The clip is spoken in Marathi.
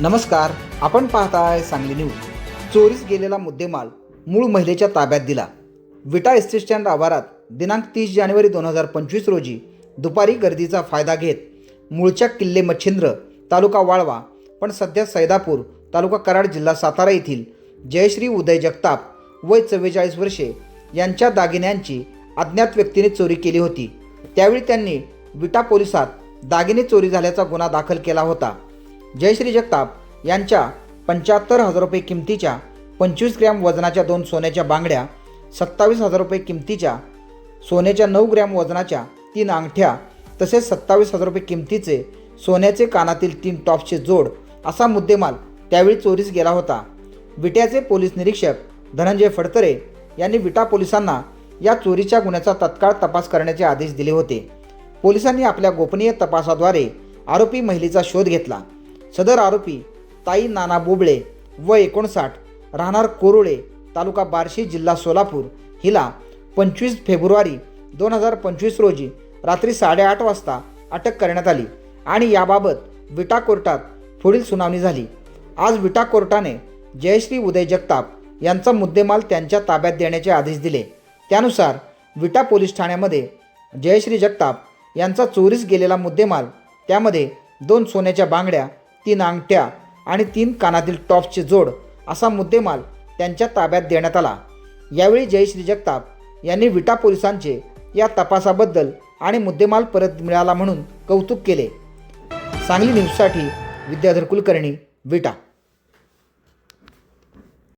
नमस्कार आपण पाहताय सांगली न्यूज. चोरीस गेलेला मुद्देमाल मूळ महिलेच्या ताब्यात दिला. विटा एस स्टँड आवारात दिनांक तीस जानेवारी दोन हजार पंचवीस रोजी दुपारी गर्दीचा फायदा घेत मूळच्या किल्ले मच्छिंद्र तालुका वाळवा पण सध्या सैदापूर तालुका कराड जिल्हा सातारा येथील जयश्री उदय जगताप वय चव्वेचाळीस वर्षे यांच्या दागिन्यांची अज्ञात व्यक्तीने चोरी केली होती. त्यावेळी त्यांनी विटा पोलिसात दागिने चोरी झाल्याचा गुन्हा दाखल केला होता. जयश्री जगताप यांच्या पंच्याहत्तर हजार रुपये किमतीच्या पंचवीस ग्रॅम वजनाच्या दोन सोन्याच्या बांगड्या सत्तावीस हजार रुपये किमतीच्या सोन्याच्या नऊ ग्रॅम वजनाच्या तीन अंगठ्या तसेच सत्तावीस हजार रुपये किमतीचे सोन्याचे कानातील तीन टॉपचे जोड असा मुद्देमाल त्यावेळी चोरीस गेला होता. विट्याचे पोलीस निरीक्षक धनंजय फडतरे यांनी विटा पोलिसांना या चोरीच्या गुन्ह्याचा तत्काळ तपास करण्याचे आदेश दिले होते. पोलिसांनी आपल्या गोपनीय तपासाद्वारे आरोपी महिलेचा शोध घेतला. सदर आरोपी ताई नाना बोबळे व एकोणसाठ राहणार कोरोळे तालुका बार्शी जिल्हा सोलापूर हिला पंचवीस फेब्रुवारी दोन हजार पंचवीस रोजी रात्री साडेआठ वाजता अटक करण्यात आली आणि याबाबत विटा कोर्टात पुढील सुनावणी झाली. आज विटा कोर्टाने जयश्री उदय जगताप यांचा मुद्देमाल त्यांच्या ताब्यात देण्याचे आदेश दिले. त्यानुसार विटा पोलीस ठाण्यामध्ये जयश्री जगताप यांचा चोरीस गेलेला मुद्देमाल त्यामध्ये दोन सोन्याच्या बांगड्या तीन अंगठ्या आणि तीन कानातील टॉपचे जोड असा मुद्देमाल त्यांच्या ताब्यात देण्यात आला. यावेळी जयश्री जगताप यांनी विटा पोलिसांचे या तपासाबद्दल आणि मुद्देमाल परत मिळाला म्हणून कौतुक केले. सांगली न्यूजसाठी विद्याधर कुलकर्णी विटा.